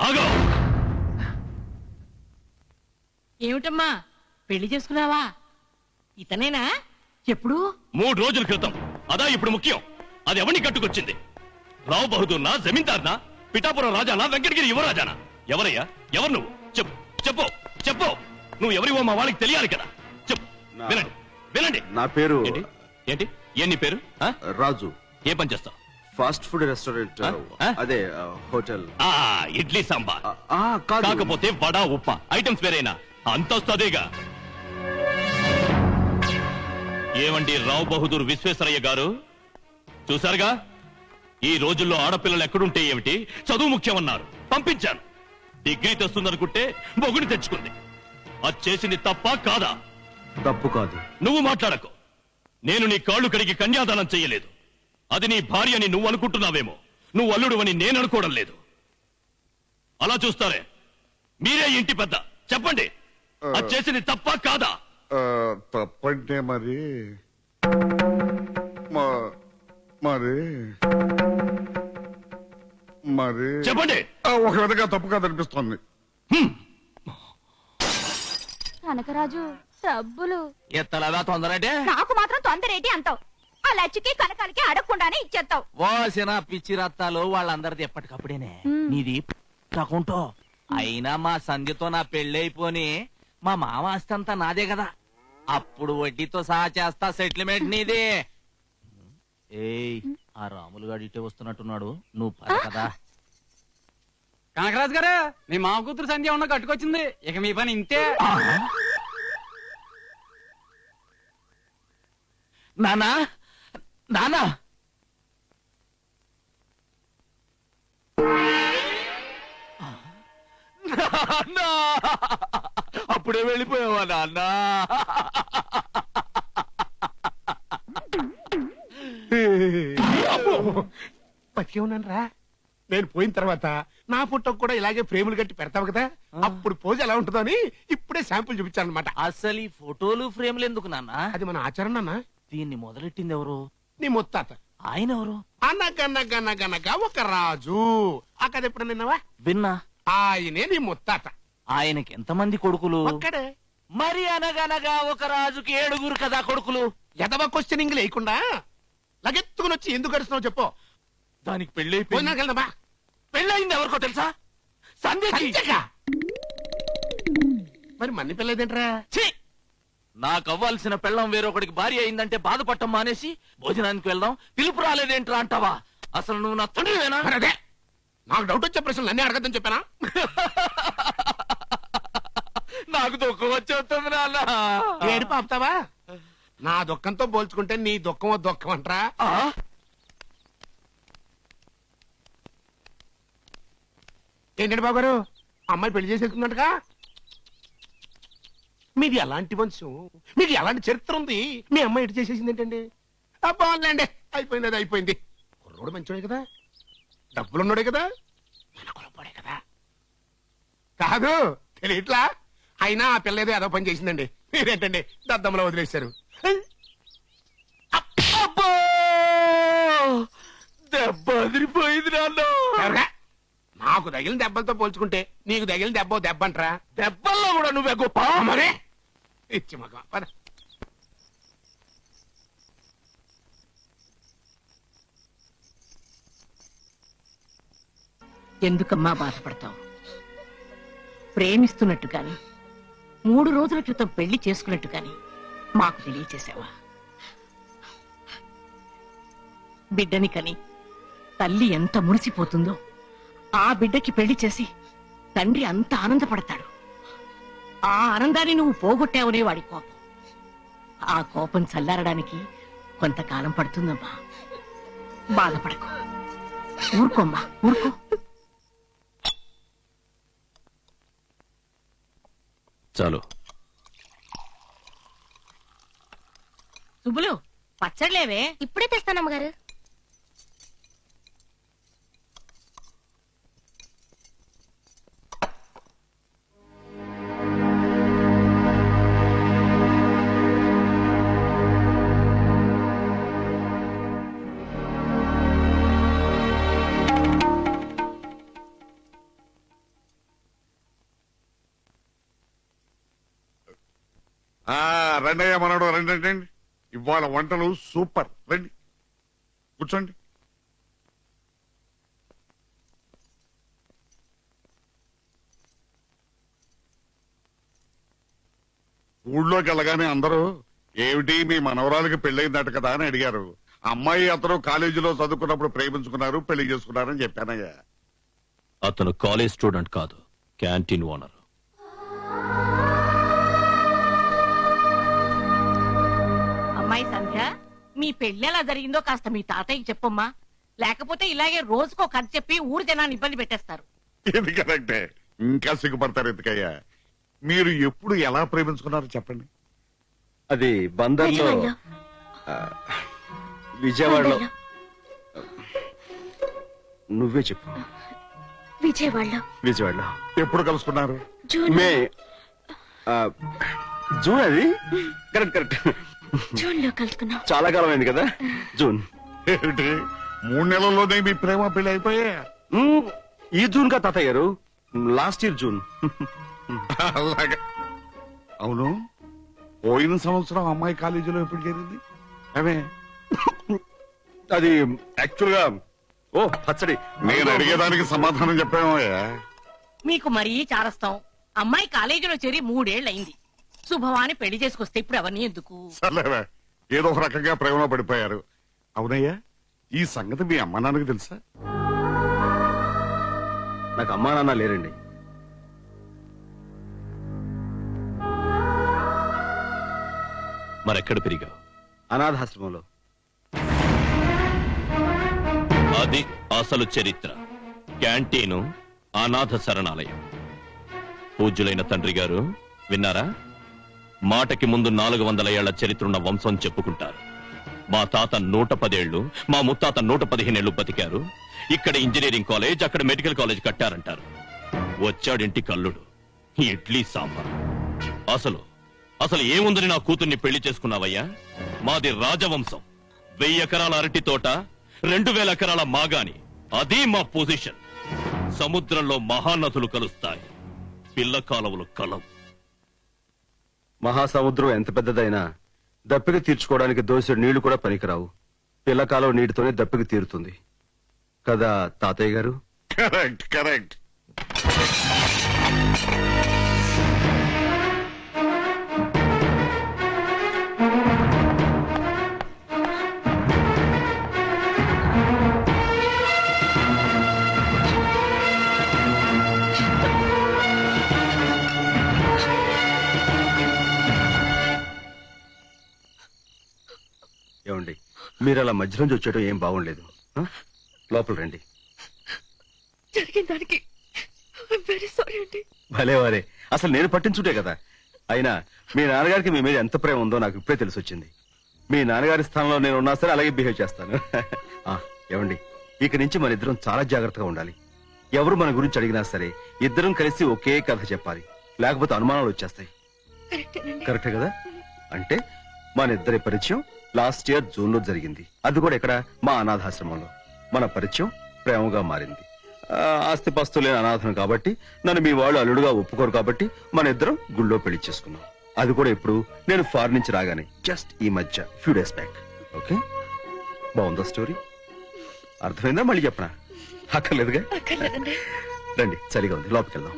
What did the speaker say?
ఆగో. ఏమిటమ్మా? పెళ్ళి చేసుకున్నావా? ఇతనేనా? ఎప్పుడు? మూడు రోజుల క్రితం. అదా ఇప్పుడు ముఖ్యం. అది ఎవరిని కట్టుకొచ్చింది? రావు బహదూర్నా జమీందార్నా పిఠాపురం రాజానా వెంకటగిరి యువరాజానా ఎవరయ్యా? ఎవరు నువ్వు? చెప్పు చెప్పు చెప్పు. నువ్వు ఎవరివో మా వాళ్ళకి తెలియాలి కదా. చెప్పు నా- వినండి వినండి. నా పేరు ఏంటి? ఏంటి? ఏ నీ పేరు? ఆ? రాజు. ఏ పని చేస్తావు? ఫాస్ట్ ఫుడ్ రెస్టారెంట్ ఆ? అదే హోటల్. ఆ ఇడ్లీ సాంబార్. కాకపోతే వడ ఉప్ప ఐటమ్స్ వేరేనా. అంతస్తు అదేగా ఏమండి రావు బహదూర్ విశ్వేశ్వరయ్య గారు? చూసారుగా ఈ రోజుల్లో ఆడపిల్లలు ఎక్కడుంటే ఏమిటి? చదువు ముఖ్యమన్నారు. పంపించాను. డిగ్రీ తెస్తుందనుకుంటే మొగుని తెచ్చుకుంది. అది చేసింది తప్ప కాదా? తప్పు కాదు. నువ్వు మాట్లాడకు. నేను నీ కాళ్ళు కడిగి కన్యాదానం చెయ్యలేదు అది నీ భార్య అని నువ్వు అనుకుంటున్నావేమో. నువ్వు అల్లుడు అని నేను అనుకోవడం లేదు. అలా చూస్తారే. మీరే ఇంటి పెద్ద. చెప్పండి. అది చేసింది తప్ప కాదా? తప్పంటే మరి. మ- మరి. మరి. చెప్పండి. ఒక విధంగా తప్పు కాదనిపిస్తోంది. కనకరాజు డబ్బులు. ఎత్తలదా తొందరంటే? నాకు మాత్రం తొందరేటి అంటావు. ఆ లచ్చికి కనకాలకి అడగకుండానే ఇచ్చేస్తావు. ఓసిన పిచ్చి రత్తాలు వాళ్ళందరిది ఎప్పటికప్పుడేనే. నీది తకుంటో అయినా మా సంధ్యతో నా పెళ్ళైపోని మా మామ ఆస్తి అంతా నాదే కదా. అప్పుడు వడ్డీతో సహా చేస్తా సెటిల్మెంట్ నీది. ఏయ్ ఆ రాములు గారు ఇటే వస్తున్నట్టున్నాడు. నువ్వు పద కదా. కనకరాజు గారు మీ మామ కూతురు సంధ్య ఉన్న కట్టుకొచ్చింది? ఇక మీ పని ఇంతే. నానా నానా! నాన్నా! అప్పుడే వెళ్ళిపోయావా నాన్న? బతికే ఉన్నాను రా. నేను పోయిన తర్వాత నా ఫోటోకి కూడా ఇలాగే ఫ్రేములు కట్టి పెడతావు కదా? అప్పుడు పోజ్ ఎలా ఉంటుందో అని ఇప్పుడే శాంపుల్ చూపించాను అనమాట అసలు ఈ ఫోటోలు ఫ్రేమ్లు ఎందుకు నాన్న? అది మన ఆచరణ అన్న దీన్ని మొదలెట్టింది ఎవరు? నీ ముత్తాత. ఆయన ఎవరు? అనగనగనగనగా ఒక రాజు. ఆ కథ ఎప్పుడు నిన్నవా విన్నా. ఆయనే నీ ముత్తాత. ఆయనకి ఎంతమంది కొడుకులు? ఒక్కడే. మరి అనగనగా ఒక రాజుకి ఏడుగురు కదా కొడుకులు? ఎదవ క్వశ్చనింగ్ లేకుండా లగెత్తుకుని వచ్చి ఎందుకు గడుస్తున్నావు చెప్పు. దానికి పెళ్ళి పోయినాక వెళ్దామా? పెళ్ళయింది ఎవరికో తెలుసా? సంధ్యకి. సంజగా మరి మన్ని పిల్లదేంట్రా ఛీ! నాకు అవ్వాల్సిన పెళ్ళం వేరొకడికి భార్య అయిందంటే బాధపడటం మానేసి భోజనానికి వెళ్దాం. పిలుపు రాలేదేంట్రా అంటావా? అసలు నువ్వు నా తండ్రివేనా అదే. నాకు డౌట్ వచ్చే ప్రశ్నలు అన్నీ అడగద్దని చెప్పానా? నాకు దుఃఖం వచ్చేస్తుంది నాన్న. ఏడు పాపుతావా నా దుఃఖంతో పోల్చుకుంటే నీ దుఃఖం దుఃఖం అంటరా. ఆ? ఏంటండి బాబు గారు అమ్మాయి పెళ్ళి చేసేసుకుందంటగా? మీది ఎలాంటి వంశం మీది ఎలాంటి చరిత్ర ఉంది. మీ అమ్మాయి ఇటు చేసేసింది ఏంటండి? బాగుందండి అయిపోయింది అది అయిపోయింది. కుర్రోడు మంచోడే కదా డబ్బులున్నాడే కదా మన కులపోడే కదా. కాదు తెలియట్లా? అయినా ఆ పిల్ల ఏదో ఏదో పని చేసిందండి. మీరేంటండి దద్దమ్మలో వదిలేశారు? అబ్బో! దెబ్బ అదిరిపోయింది నాన్న. ఎవరా? నాకు తగిలిన దెబ్బలతో పోల్చుకుంటే నీకు తగిలిన దెబ్బ ఓ దెబ్బ అంటరా? దెబ్బల్లో కూడా నువ్వే గొప్ప. మరే ఇచ్చి మగ పద. ఎందుకమ్మా బాధపడతావు? ప్రేమిస్తున్నట్టు కాని మూడు రోజుల క్రితం పెళ్ళి చేసుకున్నట్టు కాని మాకు తెలియచేసావా బిడ్డని కని తల్లి ఎంత మురిసిపోతుందో ఆ బిడ్డకి పెళ్ళి చేసి తండ్రి అంత ఆనందపడతాడు. ఆ ఆనందాన్ని నువ్వు పోగొట్టావనే వాడి కోపం. ఆ కోపం చల్లారడానికి కొంతకాలం పడుతుందమ్మా. బాధపడకు. ఊరుకోమ్మా ఊరుకో. చాలు. సుబ్బులు పచ్చడిలేవే ఇప్పుడే తెస్తానమ్మగారు. ఆ రండి అయ్యా రండి రండి, రండి. ఇవాళ వంటలు సూపర్. రండి. కూర్చోండి. ఊళ్ళోకి వెళ్ళగానే అందరూ ఏమిటి మీ మనవరాలకి పెళ్ళయిందట కదా అని అడిగారు. అమ్మాయి అతను కాలేజీలో చదువుకున్నప్పుడు ప్రేమించుకున్నారు పెళ్ళి చేసుకున్నారని చెప్పానయ్యా. అతను కాలేజ్ స్టూడెంట్ కాదు క్యాంటీన్ ఓనర్. మీ పెళ్ళి ఎలా జరిగిందో కాస్త మీ తాతయ్యకి చెప్పమ్మా. లేకపోతే ఇలాగే రోజుకో కథ చెప్పి ఊరి జనాన్ని ఇబ్బంది పెట్టేస్తారు. ఇది కరెక్టే? ఇంకా సిగ్గుపడతారు ఎందుకయ్యా? మీరు ఎప్పుడు ఎలా ప్రేమించుకున్నారో చెప్పండి. అది బందర్లో ఆ, విజయవాడలో. నువ్వే చెప్పు. విజయవాడలో. విజయవాడలో. ఎప్పుడు కలుసుకున్నారు? జూన్ మే ఆ, జూన్ అది? Correct correct. జూన్లో కలుసుకున్నాం. చాలా కాలం అయింది కదా? జూన్. ఏమిటి? మూడు నెలల్లోనే మీ ప్రేమ పెళ్ళి అయిపోయా? ఈ జూన్ కా తాతయ్య గారు లాస్ట్ ఇయర్ జూన్. అలాగా. అవును. పోయిన సంవత్సరం అమ్మాయి కాలేజీలో ఎప్పుడు చేరింది అవే అది యాక్చువల్గా ఓ పచ్చడి. నేను అడిగేదానికి సమాధానం చెప్పామయ్యా. మీకు మరీ చారస్తాం. అమ్మాయి కాలేజీలో చేరి మూడేళ్ళయింది శుభవాని పెళ్ళి చేసుకొస్తే ఇప్పుడు అవన్నీ ఎందుకు? సర్లేవే ఏదో ఒక రకంగా ప్రేమలో పడిపోయారు. అవునయ్యా ఈ సంగతి మీ అమ్మ నాన్నకి తెలుసా? నాకు అమ్మా నాన్న లేరండి. మరెక్కడ పెరిగావు? అనాథాశ్రమంలో అది అసలు చరిత్ర. క్యాంటీను అనాథ శరణాలయం. పూజ్యులైన తండ్రి గారు విన్నారా? మాటకి ముందు నాలుగు వందల ఏళ్ళ చరిత్రున్న వంశం చెప్పుకుంటారు. మా తాత నూట పదేళ్ళు మా ముత్తాత నూట పదిహేనేళ్ళు బతికారు. ఇక్కడ ఇంజనీరింగ్ కాలేజ్ అక్కడ మెడికల్ కాలేజ్ కట్టారంటారు. వచ్చాడింటి కల్లుడు ఇడ్లీ సాంబార్. అసలు అసలు ఏముందని నా కూతుర్ని పెళ్ళి చేసుకున్నావయ్యా? మాది రాజవంశం. వెయ్యి ఎకరాల అరటి తోట రెండు వేల ఎకరాల మాగాని. అది మా పొజిషన్. సముద్రంలో మహానదులు కలుస్తాయి. పిల్ల కాలువలు కలవు. మహాసముద్రం ఎంత పెద్దదైనా దప్పిక తీర్చుకోవడానికి దోసెడు నీళ్ళు కూడా పనికిరావు. పిల్లకాలం నీటితోనే దప్పిక తీరుతుంది. కదా తాతయ్య గారు? Correct correct. మీరు అలా మధ్యలోంచి వచ్చేయడం ఏం బాగుండలేదు? లోపల రండి. జరిగిన దానికి వెరీ సారీ అండి. భలే వారే. అసలు నేను పట్టించుంటే కదా. అయినా మీ నాన్నగారికి మీ మీద ఎంత ప్రేమ ఉందో నాకు ఇప్పుడే తెలిసి వచ్చింది మీ నాన్నగారి స్థానంలో నేను ఉన్నా సరే అలాగే బిహేవ్ చేస్తాను. ఏమండి? ఇక నుంచి మన ఇద్దరం చాలా జాగ్రత్తగా ఉండాలి. ఎవరు మన గురించి అడిగినా సరే ఇద్దరం కలిసి ఒకే కథ చెప్పాలి. లేకపోతే అనుమానాలు వచ్చేస్తాయి. కరెక్టే కదా? అంటే మన ఇద్దరి పరిచయం లాస్ట్ ఇయర్ జూన్లో జరిగింది. అది కూడా ఇక్కడ మా అనాథాశ్రమంలో. మన పరిచయం ప్రేమగా మారింది. ఆస్తిపాస్తు లేని అనాథం కాబట్టి నన్ను మీ వాళ్ళు అల్లుడుగా ఒప్పుకోరు కాబట్టి మన ఇద్దరం గుళ్ళో పెళ్ళి చేసుకున్నాం. అది కూడా ఇప్పుడు నేను ఫారెన్ నుంచి రాగానే జస్ట్ ఈ మధ్య ఫ్యూ డేస్ బ్యాక్ ఓకే బాగుందా స్టోరీ అర్థమైందా? మళ్ళీ చెప్పనా? అక్కర్లేదుగా? రండి చలిగా ఉంది. లోపలికి వెళ్దాం.